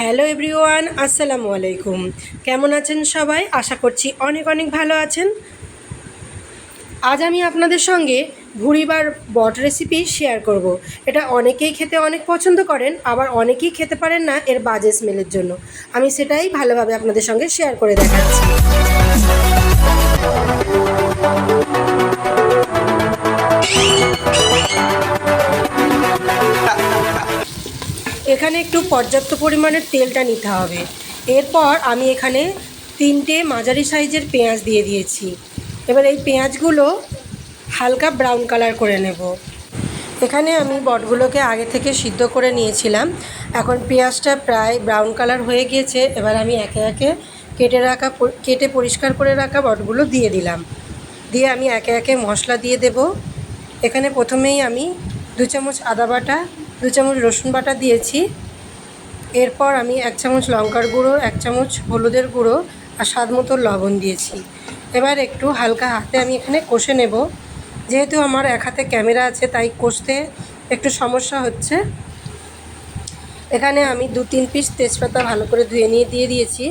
Hello everyone, আসসালামু আলাইকুম। কেমন আছেন সবাই? আশা করছি অনেক অনেক ভালো আছেন। আজ আমি আপনাদের সঙ্গে ভুড়িবার বট রেসিপি শেয়ার করব। এটা অনেকেই খেতে অনেক পছন্দ করেন, আবার অনেকেই খেতে পারেন না এর বাজে স্মেলের জন্য। আমি সেটাই ভালোভাবে আপনাদের সঙ্গে শেয়ার করে দেখাচ্ছি। এখানে একটু পর্যাপ্ত পরিমাণের তেলটা নিতে হবে। এরপর আমি এখানে তিনটে মাঝারি সাইজের পেঁয়াজ দিয়ে দিয়েছি। এবার এই পেঁয়াজগুলো হালকা ব্রাউন কালার করে নেব। এখানে আমি বটগুলোকে আগে থেকে সিদ্ধ করে নিয়েছিলাম। এখন পেঁয়াজটা প্রায় ব্রাউন কালার হয়ে গিয়েছে। এবার আমি একে একে কেটে রাখা কেটে পরিষ্কার করে রাখা বটগুলো দিয়ে দিলাম। দিয়ে আমি একে একে মশলা দিয়ে দেব। এখানে প্রথমেই আমি দু চামচ আদা বাটা দু চামচ রসুন বাটা দিয়েছি। এরপর আমি এক চামচ লঙ্কার গুঁড়ো, এক চামচ হলুদের গুঁড়ো আর স্বাদ মতো লবণ দিয়েছি। এবার একটু হালকা হাতে আমি এখানে কষে নেব। যেহেতু আমার এক হাতে ক্যামেরা আছে, তাই কষতে একটু সমস্যা হচ্ছে। এখানে আমি দু তিন পিস তেজপাতা ভালো করে ধুয়ে নিয়ে দিয়ে দিয়েছি।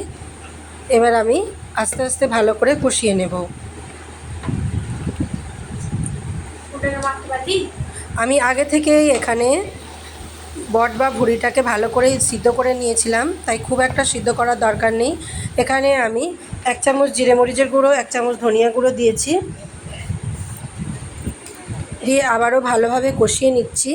এবার আমি আস্তে আস্তে ভালো করে কষিয়ে নেব। আমি আগে থেকেই এখানে বট বা ভুড়িটাকে ভালো করে সিদ্ধ করে নিয়েছিলাম, তাই খুব একটা সিদ্ধ করার দরকার নেই। এখানে আমি এক চামচ জিরে মরিচের গুঁড়ো, এক চামচ ধনিয়া গুঁড়ো দিয়েছি। দিয়ে আবারও ভালোভাবে কষিয়ে নিচ্ছি।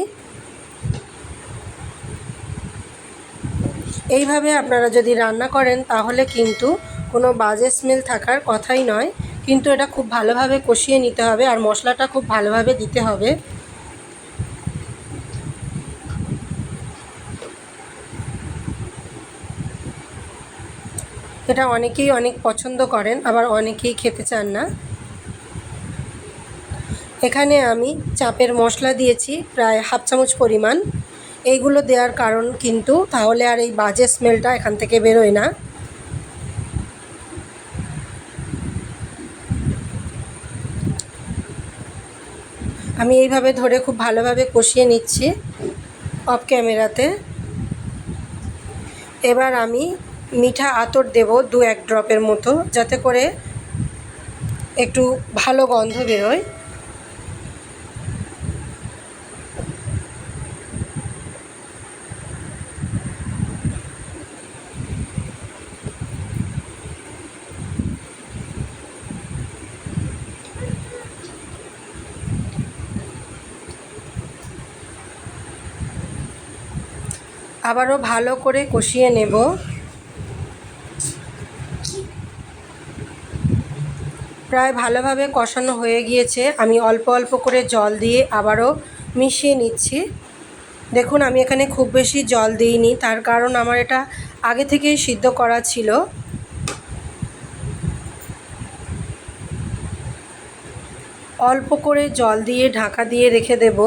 এইভাবে আপনারা যদি রান্না করেন, তাহলে কিন্তু কোনো বাজে স্মেল থাকার কথাই নয়, কিন্তু এটা খুব ভালোভাবে কষিয়ে নিতে হবে আর মশলাটা খুব ভালোভাবে দিতে হবে। এটা অনেকেই অনেক পছন্দ করেন, আবার অনেকেই খেতে চান না। এখানে আমি চাপের মশলা দিয়েছি, প্রায় হাফ চামচ পরিমাণ। এইগুলো দেওয়ার কারণ কিন্তু তাহলে আর এই বাজে স্মেলটা এখান থেকে বেরোয় না। আমি এইভাবে ধরে খুব ভালোভাবে কষিয়ে নিচ্ছি, অফ ক্যামেরাতে। এবার আমি মিঠা আতর দেব দু এক ড্রপের মতো, যাতে করে একটু ভালো গন্ধ বেরোয়। আবারও ভালো করে কষিয়ে নেব। প্রায় ভালোভাবে কষানো হয়ে গিয়েছে। আমি অল্প অল্প করে জল দিয়ে আবারও মিশিয়ে নিচ্ছি। দেখুন, আমি এখানে খুব বেশি জল দিইনি। তার কারণ আমার এটা আগে থেকেই সিদ্ধ করা ছিল। অল্প করে জল দিয়ে ঢাকা দিয়ে রেখে দেব।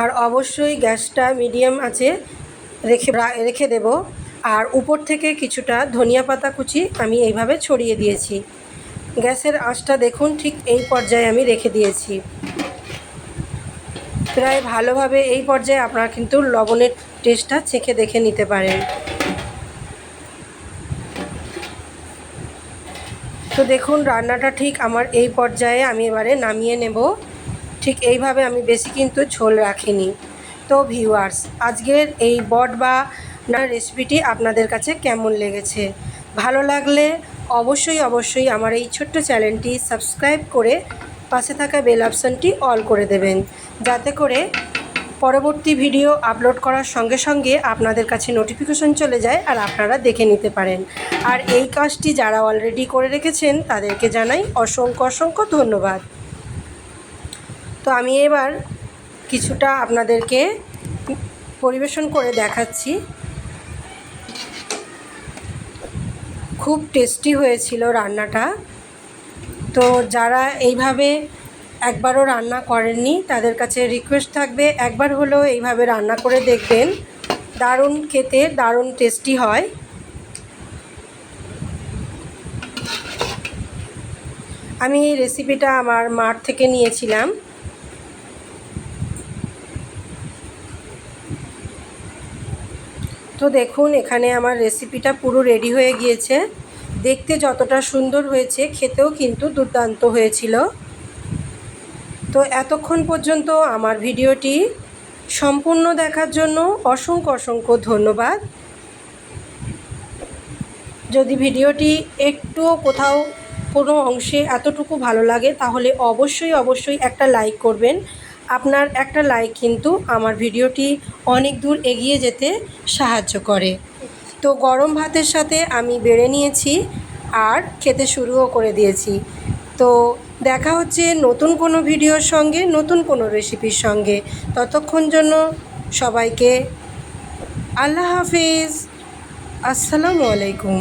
আর অবশ্যই গ্যাসটা মিডিয়াম আছে, রেখে রেখে দেব। আর উপর থেকে কিছুটা ধনিয়া পাতা কুচি আমি এইভাবে ছড়িয়ে দিয়েছি। গ্যাসের আঁচটা দেখুন, ঠিক এই পর্যায়ে আমি রেখে দিয়েছি। প্রায় ভালোভাবে এই পর্যায়ে আপনারা কিন্তু লবণের টেস্টটা চেখে দেখে নিতে পারেন। তো দেখুন, রান্নাটা ঠিক আমার এই পর্যায়ে আমি এবারে নামিয়ে নেব। ঠিক এইভাবে আমি বেশি কিন্তু ঝোল রাখিনি। তো ভিউয়ার্স আজকের এই বট বা না রেসিপিটি আপনাদের কাছে কেমন লেগেছে? ভালো লাগলে অবশ্যই অবশ্যই আমার এই ছোট্ট চ্যানেলটি সাবস্ক্রাইব করে পাশে থাকা বেল অপশানটি অল করে দেবেন। যাতে করে পরবর্তী ভিডিও আপলোড করার সঙ্গে সঙ্গে আপনাদের কাছে নোটিফিকেশন চলে যায় আর আপনারা দেখে নিতে পারেন। আর এই কাজটি যারা অলরেডি করে রেখেছেন, তাদেরকে জানাই অসংখ্য অসংখ্য ধন্যবাদ। তো আমি এবার কিছুটা আপনাদেরকে পরিবেশন করে দেখাচ্ছি। খুব টেস্টি হয়েছিল রান্নাটা। তো যারা এইভাবে একবারও রান্না করেননি, তাদের কাছে রিকোয়েস্ট থাকবে, একবার হলেও এইভাবে রান্না করে দেখবেন। দারুণ খেতে, দারুণ টেস্টি হয়। আমি এই রেসিপিটা আমার মাঠ থেকে নিয়েছিলাম। তো দেখুন, এখানে আমার রেসিপিটা পুরো রেডি হয়ে গিয়েছে। দেখতে যতটা সুন্দর হয়েছে, খেতেও কিন্তু দুর্দান্ত হয়েছিল। তো এতক্ষণ পর্যন্ত আমার ভিডিওটি সম্পূর্ণ দেখার জন্য অসংখ্য অসংখ্য ধন্যবাদ। যদি ভিডিওটি একটুও কোথাও কোনো অংশে এতটুকু ভালো লাগে, তাহলে অবশ্যই অবশ্যই একটা লাইক করবেন। আপনার একটা লাইক কিন্তু আমার ভিডিওটি অনেক দূর এগিয়ে যেতে সাহায্য করে। তো গরম ভাতের সাথে আমি বেড়ে নিয়েছি আর খেতে শুরুও করে দিয়েছি। তো দেখা হচ্ছে নতুন কোনো ভিডিওর সঙ্গে, নতুন কোনো রেসিপির সঙ্গে। ততক্ষণ জন্য সবাইকে আল্লাহ হাফিজ। আসসালামু আলাইকুম।